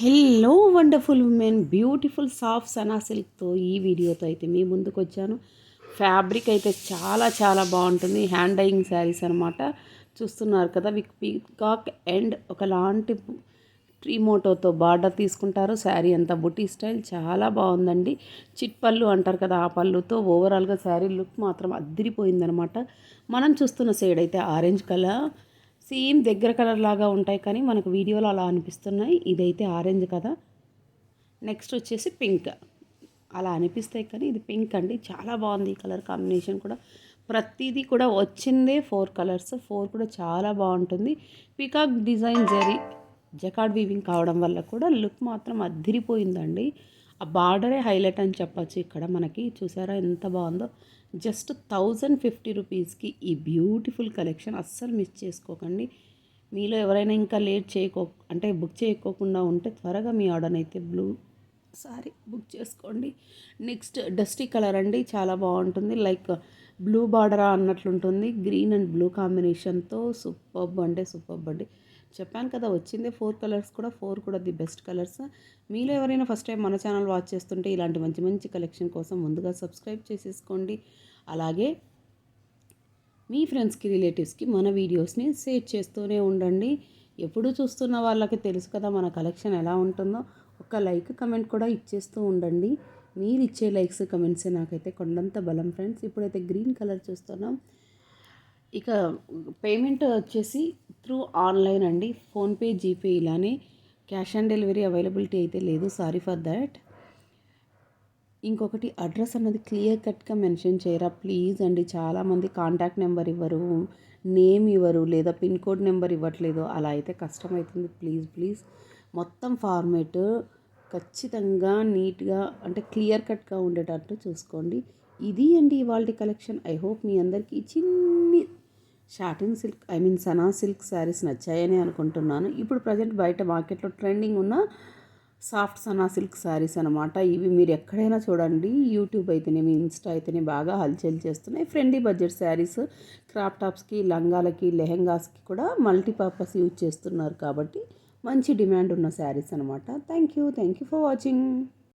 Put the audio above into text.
Hello wonderful women beautiful soft Sana సిల్క్తో ఈ వీడియోతో అయితే మీ ముందుకు వచ్చాను ఫ్యాబ్రిక్ అయితే చాలా చాలా బాగుంటుంది. హ్యాండ్ డైయింగ్ శారీస్ అనమాట చూస్తున్నారు కదా విక్ పీకాక్ అండ్ ఒకలాంటి ట్రీమోటోతో బార్డర్ తీసుకుంటారు. శారీ అంతా బుటీ స్టైల్ చాలా బాగుందండి. చిట్ పళ్ళు అంటారు కదా ఆ పళ్ళుతో ఓవరాల్గా శారీ లుక్ మాత్రం అద్దరిపోయిందనమాట మనం చూస్తున్న సైడ్ అయితే ఆరెంజ్ కలర్ సేమ్ దగ్గర కలర్ లాగా ఉంటాయి కానీ మనకు వీడియోలో అలా అనిపిస్తున్నాయి. ఇదైతే ఆరెంజ్ కదా. నెక్స్ట్ వచ్చేసి పింక్. అలా అనిపిస్తాయి కానీ ఇది పింక్ అండి. చాలా బాగుంది ఈ కలర్ కాంబినేషన్ కూడా. ప్రతిదీ కూడా వచ్చిందే ఫోర్ కలర్స్. ఫోర్ కూడా చాలా బాగుంటుంది. Peacock design zari jacquard weaving కావడం వల్ల కూడా లుక్ మాత్రం అద్దిరిపోయిందండి. బార్డరే హైలైట్ అని చెప్పచ్చు ఇక్కడ మనకి. చూసారా ఎంత బాగుందో? జస్ట్ థౌజండ్ ఫిఫ్టీ రూపీస్కి ఈ బ్యూటిఫుల్ కలెక్షన్ అస్సలు మిస్ చేసుకోకండి. మీలో ఎవరైనా ఇంకా లేట్ చేయకో అంటే బుక్ చేయకోకుండా ఉంటే త్వరగా మీ ఆర్డర్ అయితే బ్లూ సారీ బుక్ చేసుకోండి. నెక్స్ట్ డస్టీ కలర్ అండి చాలా బాగుంటుంది. లైక్ బ్లూ బార్డరా అన్నట్లుంటుంది. గ్రీన్ అండ్ బ్లూ కాంబినేషన్తో సూపర్బ్ అంటే సూపర్బ్ అండి చెప్పాను కదా వచ్చిందే ఫోర్ కలర్స్ కూడా ఫోర్ కూడా ది బెస్ట్ కలర్స్. మీలో ఎవరైనా ఫస్ట్ టైం మన ఛానల్ వాచ్ చేస్తుంటే ఇలాంటి మంచి మంచి కలెక్షన్ కోసం ముందుగా సబ్స్క్రైబ్ చేసేసుకోండి. అలాగే మీ ఫ్రెండ్స్కి రిలేటివ్స్కి మన వీడియోస్ని షేర్ చేస్తూనే ఉండండి. ఎప్పుడు చూస్తున్న వాళ్ళకి తెలుసు కదా మన కలెక్షన్ ఎలా ఉంటుందో. ఒక లైక్ కమెంట్ కూడా ఇచ్చేస్తూ ఉండండి. మీరు ఇచ్చే లైక్స్ కమెంట్సే నాకైతే కొండంత బలం ఫ్రెండ్స్. ఇప్పుడైతే గ్రీన్ కలర్ చూస్తున్నాం. ఇక పేమెంట్ వచ్చేసి త్రూ ఆన్లైన్ అండి. ఫోన్పే జీపే ఇలానే క్యాష్ ఆన్ డెలివరీ అవైలబిలిటీ అయితే లేదు. Sorry for that. ఇంకొకటి అడ్రస్ అన్నది క్లియర్ కట్గా మెన్షన్ చేయరా ప్లీజ్ అండి. చాలామంది కాంటాక్ట్ నెంబర్ ఇవ్వరు నేమ్ ఇవ్వరు లేదా పిన్ కోడ్ నెంబర్ ఇవ్వట్లేదు. అలా అయితే కష్టమవుతుంది. Please please. మొత్తం ఫార్మేట్ ఖచ్చితంగా నీట్గా అంటే క్లియర్ కట్గా ఉండేటట్టు చూసుకోండి. ఇది అండి ఇవాళ కలెక్షన్. ఐ హోప్ మీ అందరికీ చిన్ని షాటిన్ సిల్క్ ఐ మీన్ సనా సిల్క్ శారీస్ నచ్చాయని అనుకుంటున్నాను. ఇప్పుడు ప్రజెంట్ బయట మార్కెట్లో ట్రెండింగ్ ఉన్న సాఫ్ట్ సనా సిల్క్ శారీస్ అనమాట ఇవి మీరు ఎక్కడైనా చూడండి. యూట్యూబ్ అయితేనే మీ ఇన్స్టా అయితేనే బాగా హల్చల్ చేస్తున్నాయి. ఫ్రెండ్లీ బడ్జెట్ శారీస్ క్రాప్ టాప్స్కి లంగాలకి లెహెంగాస్కి కూడా మల్టీపర్పస్ యూజ్ చేస్తున్నారు కాబట్టి మంచి డిమాండ్ ఉన్న శారీస్ అనమాట thank you thank you for watching